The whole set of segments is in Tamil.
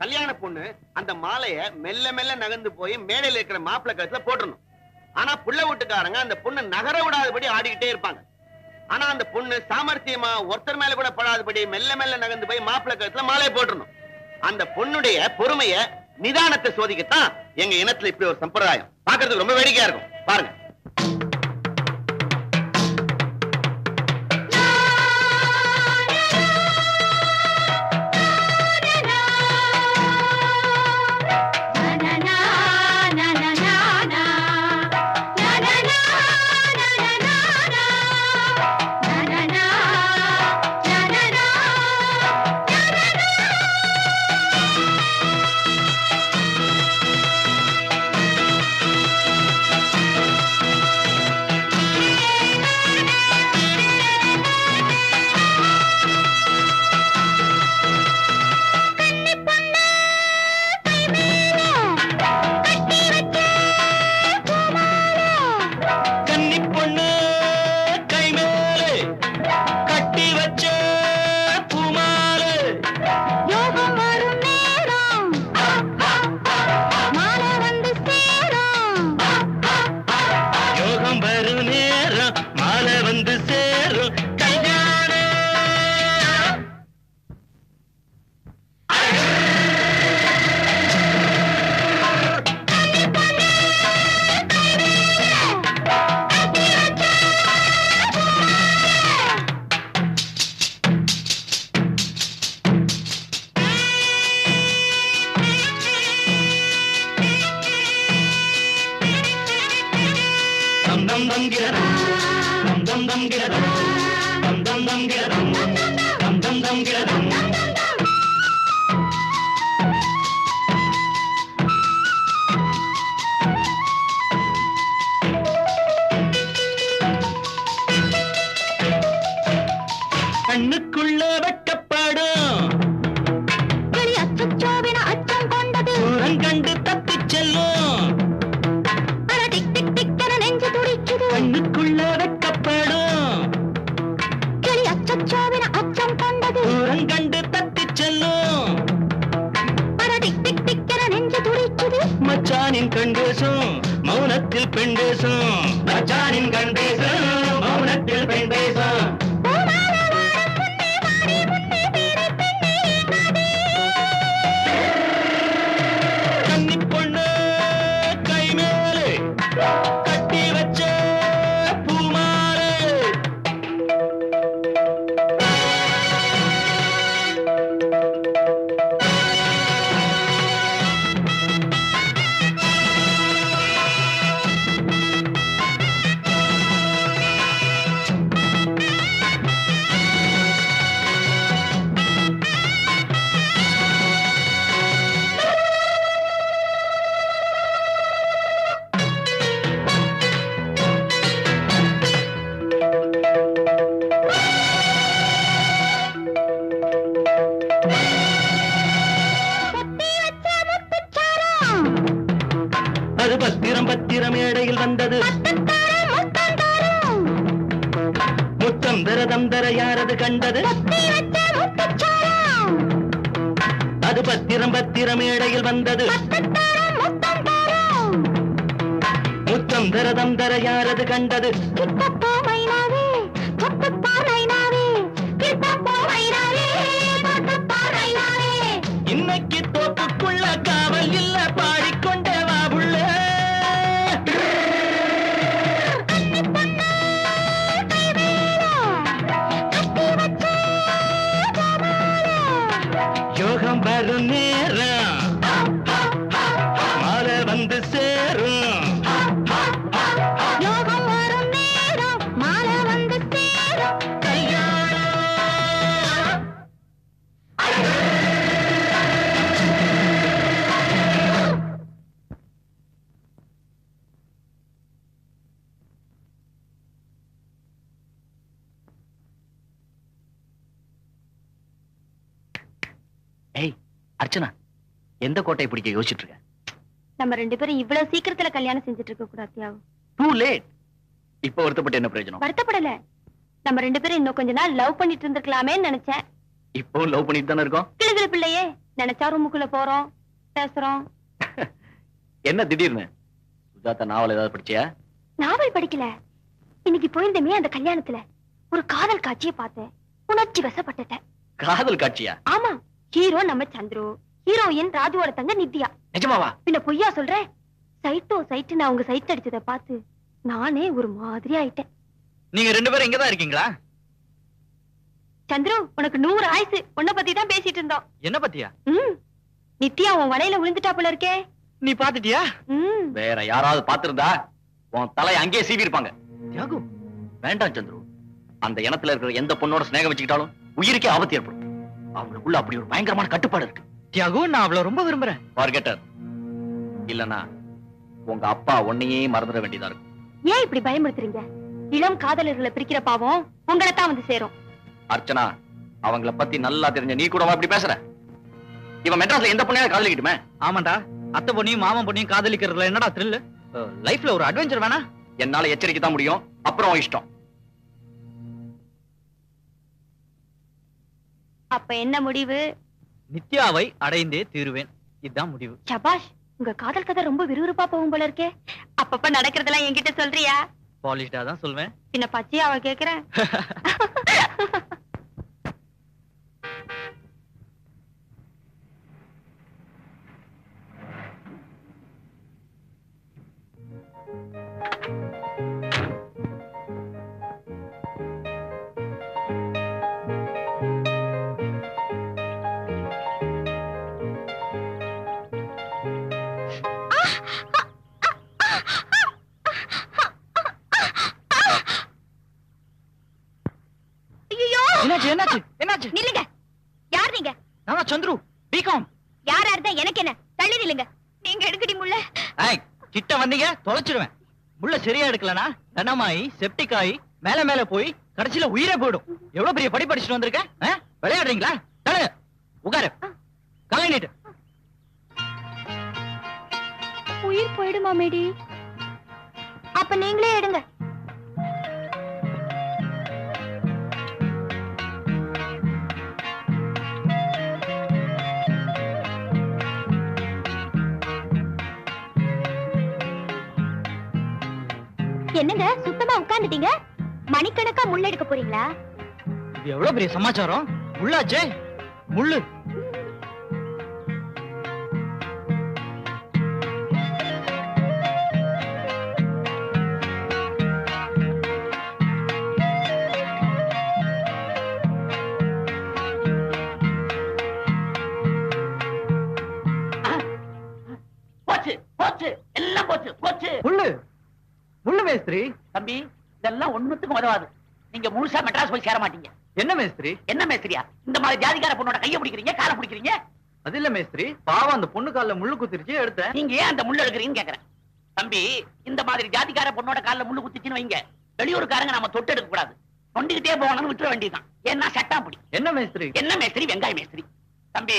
கல்யாண பொண்ணு அந்த மாலைய மெல்ல மெல்ல நகர்ந்து போய் மேடையில இருக்கிற மாப்பிள்ள கழுத்துல போட்டுறணும் ஆனா புள்ள வீட்டுக்காரங்க அந்த பொண்ணு நகர விடாதபடி ஆடிக்கிட்டே இருப்பாங்க. ஆனா அந்த பொண்ணு சாமர்த்தியமா ஒருத்தர் மேல கூட படாதபடி மெல்ல மெல்ல நகர்ந்து போய் மாப்பிள்ள கழுத்துல மாலையை போட்டுறணும் அந்த பொண்ணுடைய பொறுமைய நிதானத்தை சோதிக்கத்தான் எங்க இனத்துல இப்படி ஒரு சம்பிரதாயம். பாக்குறதுக்கு ரொம்ப வேடிக்கையா இருக்கும். பாருங்க. யோகம் நேரம் மாலை வந்து தம் தம் தம் கிரதம் தம் தம் தம் கிரதம் தம் தம் தம் கிரதம் தம் தம் தம் கிரதம் கண்ணுக்குள்ள வெட்டப்படும் அச்சம் கொண்டது. கண்டு முத்தம் தரதம் தர யாரது கண்டது? அது பத்திரம் பத்திரம் மேடையில் வந்தது. முத்தம் தரதம் தர யாரது கண்டது? அர்ச்சனா எந்த கோட்டையை பிடிக்க யோசிச்சுட்டு இருக்க? நம்ம ரெண்டு பேரும் இவ்வளவு சீக்கிரத்துல கல்யாணம் செஞ்சுட்டு இருக்க கூடாது தியாகு. டூ லேட் இப்ப வருத்தப்பட்டு என்ன பிரயோஜனம்? வருத்தப்படல. நம்ம ரெண்டு பேரும் இன்னும் கொஞ்ச நாள் லவ் பண்ணிட்டு இருந்திருக்கலாமேன்னு நினைச்சேன். இப்போ லவ் பண்ணிட்டு தானே இருக்கோம்? கிளுகிழு பிள்ளையே நினைச்சா ரூமுக்குள்ள போறோம் பேசுறோம். என்ன திடீர்னு? சுஜாதா நாவல் ஏதாவது படிச்சியா? நாவல் படிக்கல. இன்னைக்கு போயிருந்தமே அந்த கல்யாணத்துல. ஒரு காதல் காட்சியை பார்த்தேன். உணர்ச்சி வசப்பட்டுட்டேன். காதல் காட்சியா? ஆமா. ஹீரோ நம்ம சந்துரு. ஹீரோயின் ராஜுவோட தங்க நித்யா. நிஜமாவா? பின்ன பொய்யா சொல்றேன் சைட்டோ சைட்டு நான் உங்க சைட் அடிச்சதை பார்த்து நானே ஒரு மாதிரி ஆயிட்டேன். நீங்க ரெண்டு பேரும் இங்கதான் இருக்கீங்களா? சந்துரு உனக்கு நூறு ஆயுசு. உன்னை பத்தி தான் பேசிட்டு இருந்தோம். என்ன பத்தியா? ம். நித்யா உன் வலையில விழுந்துட்டா போல இருக்கே. நீ பாத்துட்டியா ம். வேற யாராவது பாத்திருந்தா உன் தலையை அங்கேயே சீவி இருப்பாங்க தியாகு வேண்டாம் சந்துரு. அந்த இனத்துல இருக்கிற எந்த பொண்ணோட சிநேகம் வச்சுக்கிட்டாலும் உயிருக்கே ஆபத்து ஏற்படும். அவங்களுக்குள்ள அப்படி ஒரு பயங்கரமான கட்டுப்பாடு இருக்கு. தியாகு நான் அவள ரொம்ப விரும்புறேன். பார்கெட்டர் இல்லனா உங்க அப்பா உன்னையே மறந்துட வேண்டியதா இருக்கும் ஏன் இப்படி பயமுறுத்துறீங்க? இளம் காதலர்களை பிரிக்கிற பாவம் உங்களை தான் வந்து சேரும். அர்ச்சனா அவங்கள பத்தி நல்லா தெரிஞ்ச நீ கூடவா இப்படி பேசுற? இவன் மெட்ராஸ்ல எந்த பொண்ணையாவது காதலிக்கட்டுமே ஆமாண்டா அத்தை பொண்ணையும் மாமன் பொண்ணையும் காதலிக்கிறதுல என்னடா த்ரில் லைஃப்ல ஒரு அட்வென்ச்சர் வேணா? என்னால எச்சரிக்கை தான் முடியும். அப்புறம் இஷ்டம். அப்ப என்ன முடிவு? நித்யாவை அடைந்தே தீருவேன். இதுதான் முடிவு. சபாஷ் உங்க காதல் கதை ரொம்ப விறுவிறுப்பா போகும் போல இருக்கே. அப்பப்ப நடக்கிறதெல்லாம் என்கிட்ட சொல்றியா? பாலிஷ்டா தான் சொல்வேன். பின்ன பச்சையா அவ கேக்குறேன். என்னாச்சு என்னாச்சு என்னாச்சு? நில்லுங்க. யார் நீங்க? நான் சந்துரு பிகாம் யாரா இருந்தா எனக்கு என்ன? தள்ளி நில்லுங்க. நீங்க எடுக்கடி முள்ள. ஏய் கிட்ட வந்தீங்க தொலைச்சிடுவேன். முள்ள சரியா எடுக்கலனா கனமாயி செப்டிக் ஆகி மேல மேல போய் கடைசியில உயிரே போயிடும். எவ்வளவு பெரிய படி படிச்சுட்டு வந்திருக்க? விளையாடுறீங்களா? தலை உட்காரு. கலை நீட்டு. உயிர் போயிடுமா மேடி? அப்ப நீங்களே எடுங்க. என்னங்க? சுத்தமா உட்கார்ந்துட்டீங்க? மணிக்கணக்கா முள்ள எடுக்க போறீங்களா? இது எவ்வளவு பெரிய சமாச்சாரம்? முள்ளாச்சே? முள்ளு. இதெல்லாம் ஒண்ணுத்துக்கும் உதவாது. நீங்க முழுசா மெட்ராஸ் போய் சேர மாட்டீங்க. என்ன மேஸ்திரி? என்ன மேஸ்திரியா? இந்த மாதிரி ஜாதிகார பொண்ணோட கைய பிடிக்கிறீங்க காலை பிடிக்கிறீங்க? அது இல்ல மேஸ்திரி. பாவம் அந்த பொண்ணு கால்ல முள்ளு குத்திருச்சு எடுத்தேன் நீங்க ஏன் அந்த முள்ள எடுக்கிறீங்கன்னு கேக்குறேன். தம்பி இந்த மாதிரி ஜாதிகார பொண்ணோட கால்ல முள்ளு குத்திச்சுன்னு வைங்க. வெளியூருக்காரங்க நம்ம தொட்டு எடுக்க கூடாது. நொண்டிக்கிட்டே போகணும்னு விட்டுற வேண்டியதுதான். ஏன்னா சட்டம் அப்படி. என்ன மேஸ்திரி? என்ன மேஸ்திரி? வெங்காய மேஸ்திரி. தம்பி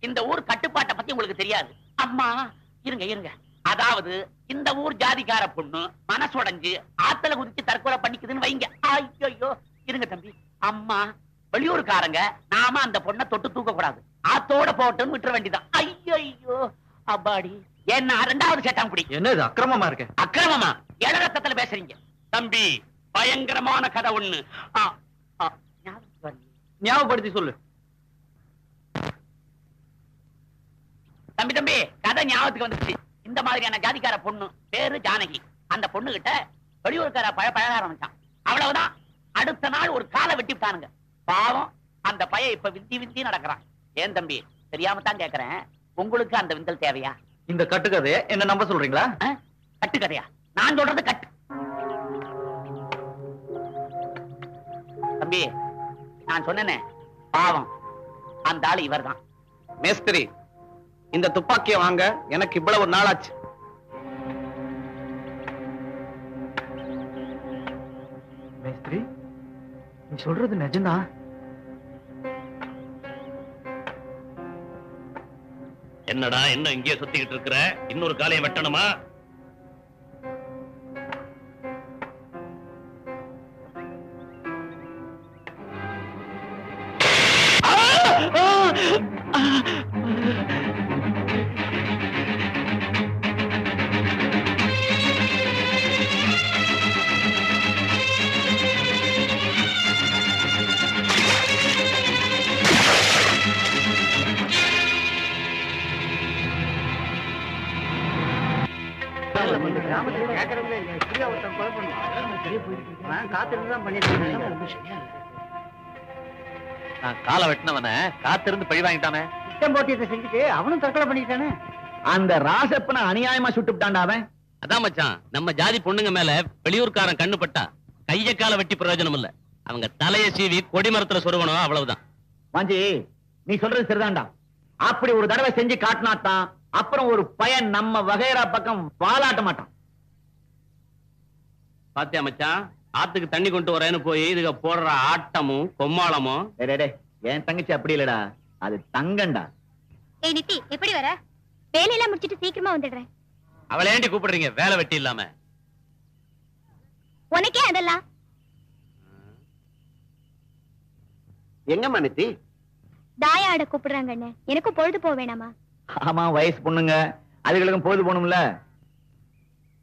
இந்த ஊர் கட்டுப்பாட்டை பத்தி உங்களுக்கு தெரியாது. அம்மா இருங்க இருங்க. அதாவது இந்த ஊர் ஜாதிகார பொண்ணு மனசுடைஞ்சு ஆத்துல குதிச்சு தற்கொலை பண்ணிக்குதுன்னு வைங்க. ஐயோ இருங்க தம்பி. அம்மா வெளியூர்காரங்க நாம அந்த பொண்ணை தொட்டு தூக்க கூடாது ஆத்தோட போட்டுன்னு விட்டுற வேண்டியதான் ஐயோ அப்பாடி. என்ன ரெண்டாவது சேட்டான் குடி. என்ன இது அக்கிரமமா இருக்கு? அக்கிரமமா. இளரத்தத்துல பேசுறீங்க. தம்பி பயங்கரமான கதை ஒண்ணு. ஞாபகப்படுத்தி சொல்லு. தம்பி தம்பி கதை ஞாபகத்துக்கு வந்துச்சு இந்த மாதிரியான ஜாதிக்கார பொண்ணு பேரு ஜானகி. அந்த பொண்ணு கிட்ட வெளியூர்கார பழ பழக ஆரம்பிச்சான். அவ்வளவுதான். அடுத்த நாள் ஒரு காலை வெட்டி விட்டானுங்க. பாவம் அந்த பையன் இப்ப விந்தி விந்தி நடக்கிறான். ஏன் தம்பி? தெரியாம தான் கேக்குறேன். உங்களுக்கு அந்த விந்தல் தேவையா? இந்த கட்டுக்கதைய என்ன நம்ப சொல்றீங்களா? ஆ? கட்டு கதையா நான் சொல்றது கட்டு. தம்பி நான் சொன்னேனே பாவம். அந்த ஆளு இவர்தான். மேஸ்திரி இந்த துப்பாக்கியை வாங்க. எனக்கு இவ்வளவு நாளாச்சு. மேஸ்திரி நீ சொல்றது நிஜம்தான் என்னடா என்ன இங்கேயே சுத்திக்கிட்டு இருக்கிற? இன்னொரு காலையை வெட்டணுமா? நான் காலை வெட்டினவன காத்திருந்து பழி வாங்கிட்டானே. செஞ்சுட்டு அவனும் தற்கொலை பண்ணிட்டானே. அந்த ராசப்பனை அநியாயமா சுட்டுட்டான்டா அவன். அதான் மச்சான் நம்ம ஜாதி பொண்ணுங்க மேல வெளியூர்காரன் கண்ணு பட்டா கைய கால வெட்டி பிரயோஜனம் இல்ல. அவங்க தலைய சீவி கொடிமரத்துல சொருவணும் அவ்வளவுதான். வாஞ்சி நீ சொல்றது சரிதான்டா. அப்படி ஒரு தடவை செஞ்சு காட்டினாத்தான் அப்புறம் ஒரு பையன் நம்ம வகைரா பக்கம் வாலாட்ட மாட்டான். பாத்தியா மச்சான்? ஆத்துக்கு தண்ணி கொண்டு வரேன்னு போய் இதுக போடுற ஆட்டமும் கொம்மாளமும். டேய், டேய், டேய், என் தங்கச்சி அப்படி இல்லடா. அது தங்கண்டா. ஏய் நித்தி எப்படி வர? வேலையெல்லாம் முடிச்சிட்டு சீக்கிரமா வந்துடுறேன். அவளை ஏண்டி கூப்பிடுறீங்க? வேலை வெட்டி இல்லாம. உனக்கே அதெல்லாம். எங்கம்மா நித்தி? தாயா ஆட கூப்பிடுறாங்க அண்ணே. எனக்கும் பொழுது போக வேணாமா? ஆமா வயசு பொண்ணுங்க. அதுகளுக்கும் பொழுது போகணும்ல.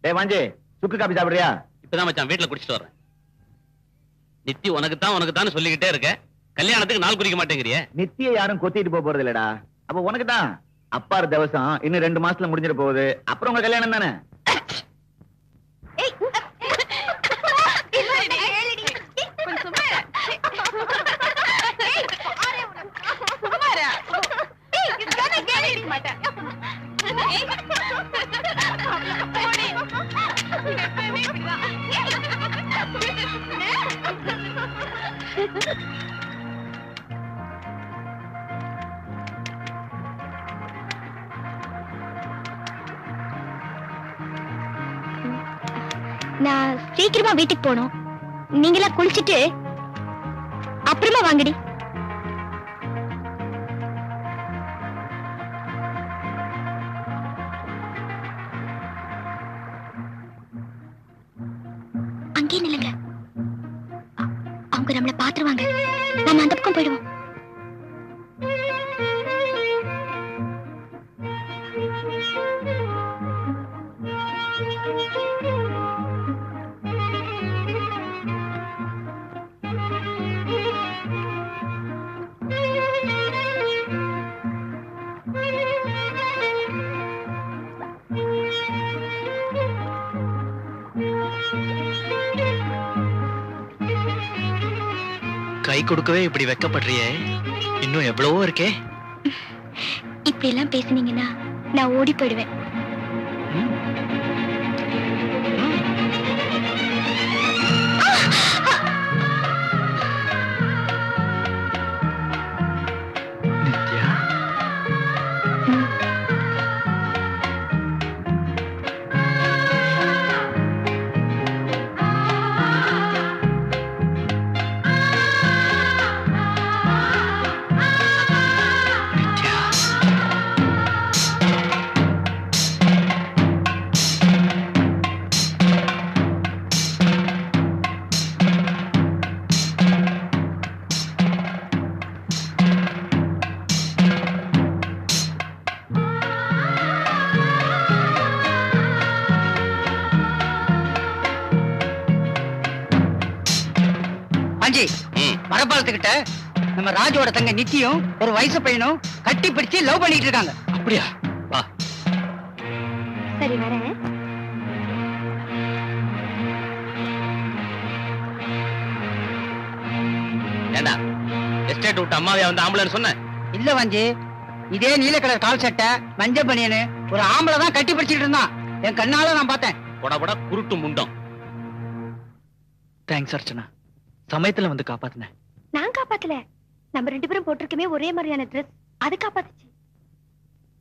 டேய் வாஞ்சி சுக்கு காப்பி சாப்பிடுறியா? இப்பதான் மச்சான் வீட்டுல குடிச்சிட்டு வர்றேன். நித்தி உனக்கு தான் உனக்கு தான் சொல்லிக்கிட்டே இருக்க கல்யாணத்துக்கு நாள் குறிக்க மாட்டேங்கிறியே நித்திய யாரும் கொத்திட்டு போக போறது இல்லடா அப்ப உனக்கு தான் அப்பாரு திவசம் இன்னும் ரெண்டு மாசத்துல முடிஞ்சிட போகுது அப்புறம் உங்க கல்யாணம் தானே நான் சீக்கிரமா வீட்டுக்கு போகணும். நீங்களா குளிச்சுட்டு அப்புறமா வாங்கடி. அங்கே நில்லுங்க. அவங்க நம்மள பாத்துருவாங்க நம்ம அந்த பக்கம் போயிடுவோம். கை கொடுக்கவே இப்படி வெக்கப்படுறியே? இன்னும் எவ்வளவோ இருக்கே. இப்படி எல்லாம் பேசுனீங்கன்னா நான் ஓடி போயிடுவேன். நம்ம ராஜோட தங்க நித்தியும் ஒரு வயசு பையனும் கட்டி பிடிச்சு லவ் பண்ணிட்டு இருக்காங்க. அப்படியா? வா. சரி வரேன். ஏண்டா? எஸ்டேட் விட்டு அம்மாவையா வந்து ஆம்பளைன்னு சொன்னேன் இல்ல வஞ்சி. இதே நீல கலர் கால் சட்டை மஞ்ச பனியனு ஒரு ஆம்பளை தான் கட்டி பிடிச்சிட்டு இருந்தான். என் கண்ணால நான் பார்த்தேன். போடா போடா குருட்டு முண்டம். தேங்க்ஸ் அர்ச்சனா. சமயத்துல வந்து காப்பாத்தின நான் காப்பாத்தல. நம்ம ரெண்டு பேரும் போட்டிருக்கமே ஒரே மாதிரியான ட்ரெஸ் அது காப்பாத்துச்சு.